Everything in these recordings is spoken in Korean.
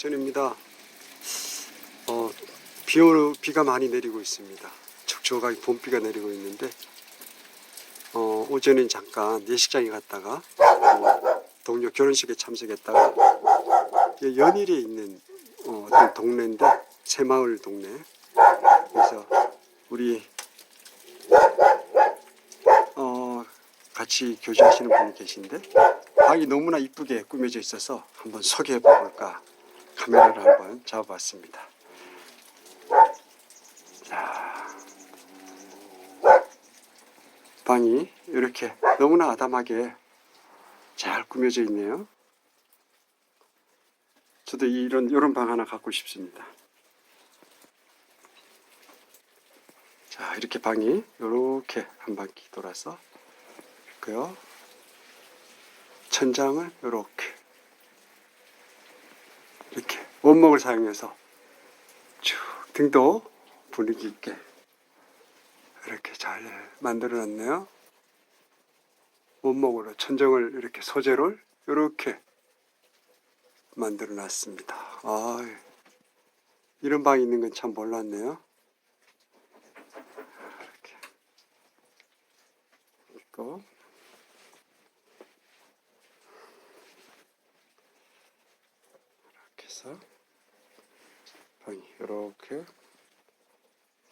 전입니다. 어, 비 비가 많이 내리고 있습니다. 촉촉하게 봄비가 내리고 있는데 어, 오전엔 잠깐 예식장에 갔다가 어, 동료 결혼식에 참석했다가 연일에 있는 어, 어떤 동네인데 새마을 동네 그래서 우리 어, 같이 교제하시는 분이 계신데 방이 너무나 이쁘게 꾸며져 있어서 한번 소개해 볼까 카메라를 한번 잡아봤습니다. 자, 방이 이렇게 너무나 아담하게 잘 꾸며져 있네요. 저도 이런 이런 방 하나 갖고 싶습니다. 자, 이렇게 방이 이렇게 한 바퀴 돌아서 있고요. 천장을 이렇게 이렇게 원목을 사용해서 쭉 등도 분위기 있게 이렇게 잘 만들어 놨네요. 원목으로 천정을 이렇게 소재를 이렇게 만들어 놨습니다. 아, 이런 방이 있는 건 참 몰랐네요. 이렇게 있고 이렇게 해서 방 이 이렇게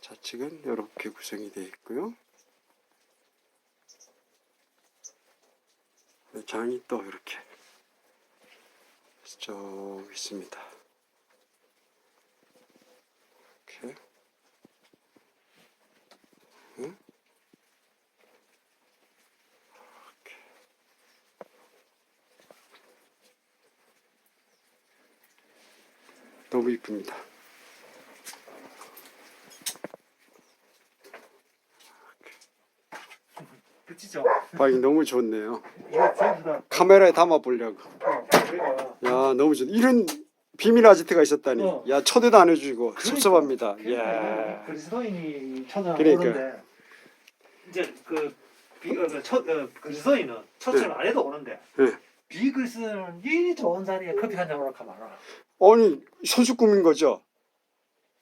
좌측은 이렇게 구성이 되어 있고요. 네, 장이 또 이렇게 쭉 있습니다. 이렇게 응? 이렇게 너무 이쁩니다. 그치죠? 방이 너무 좋네요. 카메라에 담아 보려고. 어, 야 너무 좋. 이런 비밀 아지트가 있었다니. 어. 야 초대도 안 해주고 그러니까. 섭섭합니다. 그러니까 야. 그리스도인이 천을 그러니까. 오는데 이제 그 비, 어, 그 첫, 어, 그리스도인은 초청을 안 해도 오는데 네. 비그리스도인은 이 좋은 자리에 커피 한 잔으로 가면 안 와. 아니 선수 꿈인 거죠.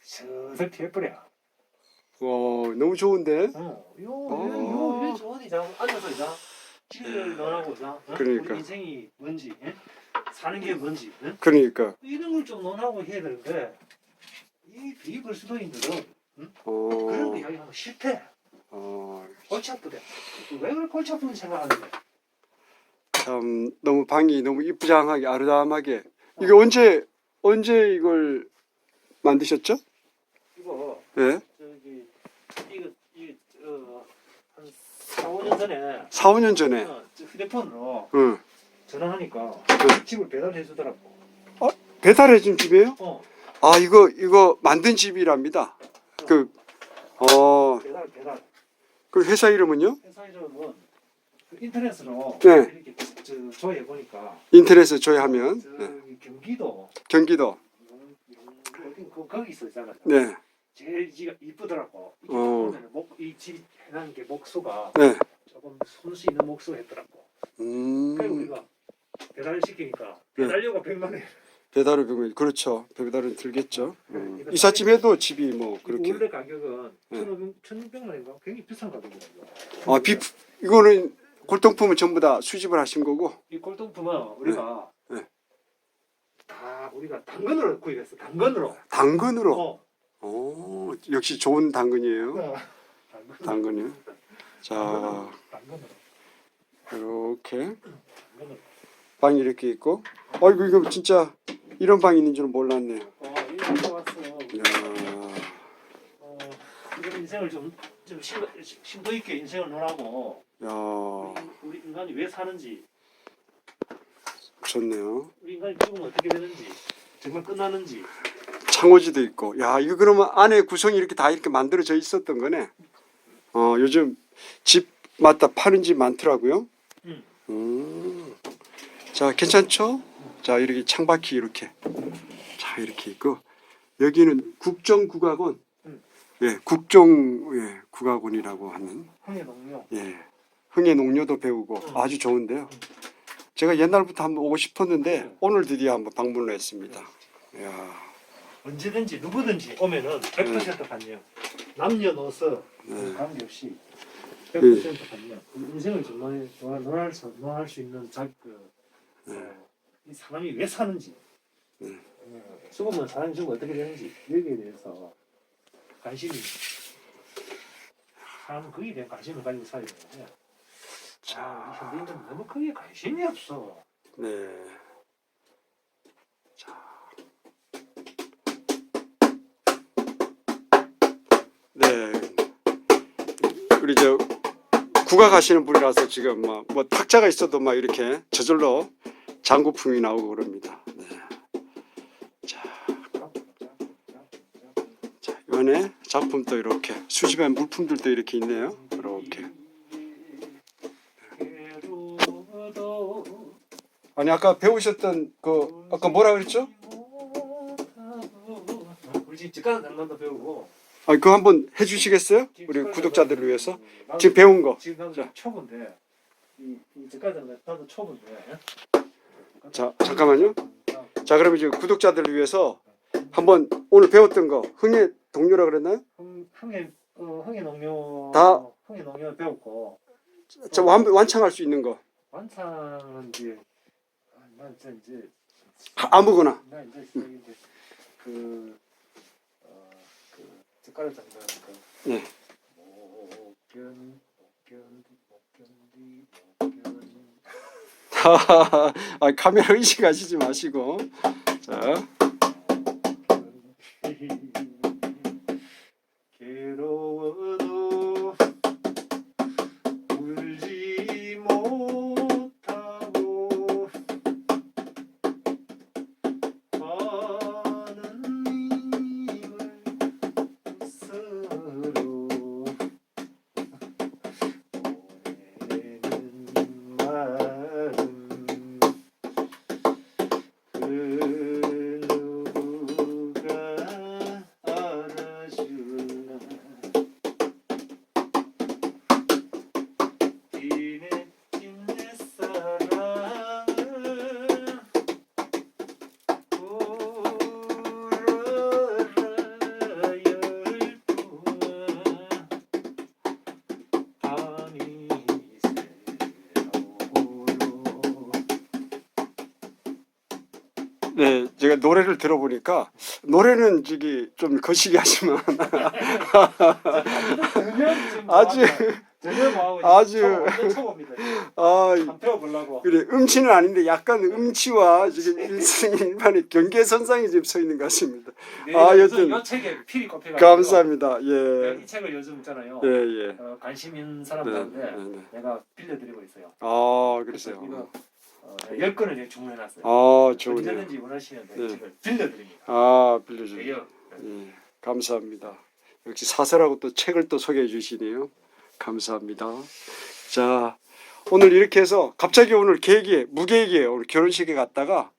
슬슬 피해버려. 와 너무 좋은데. 어, 요, 어. 요, 좋은 이자 앉아서 이자 길을 논하고 이자 어? 그러니까. 우리 인생이 뭔지 예? 사는 게 뭔지 예? 그러니까. 이런 걸 좀 논하고 해야 되는데 이 비그리스도인들은 어. 그런 거 이야기하면 싫대. 어. 골치 아프대. 왜 그래 골치 아픈 생각하는데? 참 너무 방이 너무 이쁘장하게 아름다하게. 이게 언제 언제 이걸 만드셨죠? 이거 예. 저기 이거 이어한 4, 5년 전에 4, 5년 전에. 어, 저 휴대폰으로 응. 전화하니까 네. 집을 배달해 주더라고. 배달해 준 집이에요? 어, 아 이거 이거 만든 집이랍니다. 그 어. 배달 배달. 그 회사 이름은요? 회사 이름은 그 인터넷으로 네. 이렇게 저 조회 보니까 인터넷에 조회하면 저기 네. 경기도 경기도. 어디 그 거기 있어 있잖아. 네. 제일 지가 이쁘더라고. 이게 어. 보면 목이 집 해놓은 게 목수가 네. 조금 손수 있는 목수 했더라고. 그래서 음. 우리가 배달 시키니까 네. 배달료가 100만 원. 배달을 그러면 그렇죠. 배달은 들겠죠. 음. 이거 이삿짐 해도 집이 뭐 그렇게. 원래 가격은 네. 1,500, 1,600만 원인가? 굉장히 비싼 가격이라고. 아, 비 이거는 골동품은 전부 다 수집을 하신 거고. 이 골동품은 우리가 네. 네. 다 우리가 당근으로 구입했어. 당근으로. 당근으로. 어. 오, 역시 좋은 당근이에요. 어. 당근. 당근이요. 자. 이렇게. 방이 이렇게 있고. 아이고 이거 진짜 이런 방이 있는 줄은 몰랐네요. 어, 이거 왔어. 이야. 어, 이런 인생을 좀, 좀 심도, 심도 있게 인생을 논하고 야, 우리 인간이 왜 사는지 좋네요. 우리 인간이 죽으면 어떻게 되는지 정말 끝나는지 창호지도 있고. 야, 이거 그러면 안에 구성이 이렇게 다 이렇게 만들어져 있었던 거네. 어, 요즘 집마다 파는 집 많더라고요. 음. 음. 자, 괜찮죠? 자, 이렇게 창밖이 이렇게. 자, 이렇게 있고. 여기는 국정국악원. 음. 예, 국정, 예, 국악원이라고 하는. 황해 농료 예. 흥의 농료도 배우고 음. 아주 좋은데요. 제가 옛날부터 한번 오고 싶었는데 오늘 드디어 한번 방문을 했습니다. 야, 언제든지 누구든지 오면은 100% 반영. 남녀노소 네. 관계없이 100% 반영. 인생을 논- 논- 논할 수 논할 수 있는 작그 어, 이 사람이 왜 사는지 네. 어, 죽으면 사람이 죽으면 어떻게 되는지 여기에 대해서 관심이 사람은 거기에 대한 관심을 가지고 살아야 되는데 자, 이 현대인들은 너무 거기에 관심이 없어. 네. 자. 네. 우리 저 국악하시는 분이라서 지금 뭐, 뭐 탁자가 있어도 막 이렇게 저절로 장구풍이 나오고 그럽니다. 네. 자, 자, 이번에 작품도 이렇게 수집한 물품들도 이렇게 있네요. 이렇게. 아니 아까 배우셨던 그 아까 뭐라 그랬죠? 우리 지금 집가는 장난도 배우고 아, 그거 한번 해주시겠어요? 우리 구독자들을 위해서 지금 배운 거. 지금 나도 자. 초보인데 이, 이 장난 나도 초보인데 자, 잠깐만요. 자, 그러면 지금 구독자들을 위해서 한번 오늘 배웠던 거 흥의 동료라 그랬나요? 흥, 흥의 어, 흥의 농요 다- 흥의 농요 배웠고 자, 완, 완창할 수 있는 거 완창은 이제 아, 난 이제 이제 하- 아무거나. 나 이제 이제 그 어, 그 집가는 장난 그 네. 목견 목견 목견디 목견 아, 카메라 의식하시지 마시고. 자, 네, 제가 노래를 들어보니까 노래는 저기 좀 거시기 하지만 아주 아주-. 아. 그래 음치는 아닌데 약간 음치와 지금 일반의 경계선상에 지금 서 있는 것 같습니다. 아, 아, 여튼- 이 책에 필이 꼽혀가지고 감사합니다. 예, 이 책을 요즘 있잖아요. 예, 예. 어, 관심 있는 네, 사람들한테 네, 네. 내가 빌려드리고 있어요. 아, 그러세요. 어, 내가 열 권을 이제 주문해놨어요. 아, 좋네요. 언제든지 원하시면 네. 이 책을 빌려드립니다. 아, 빌려주세요. 대여. 예, 감사합니다. 역시 사설하고 또 책을 또 소개해 주시네요. 감사합니다. 자, 오늘 이렇게 해서 갑자기 오늘 계획이 무계획이에요. 오늘 결혼식에 갔다가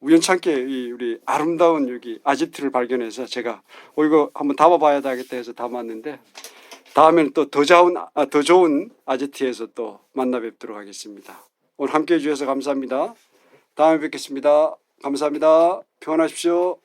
우연찮게 이 우리 아름다운 여기 아지트를 발견해서 제가 어 이거 한번 담아봐야 되겠다 해서 담았는데 다음에는 또 더 좋은 아, 더 좋은 아지트에서 또 만나 뵙도록 하겠습니다. 오늘 함께 해 주셔서 감사합니다. 다음에 뵙겠습니다. 감사합니다. 평안하십시오.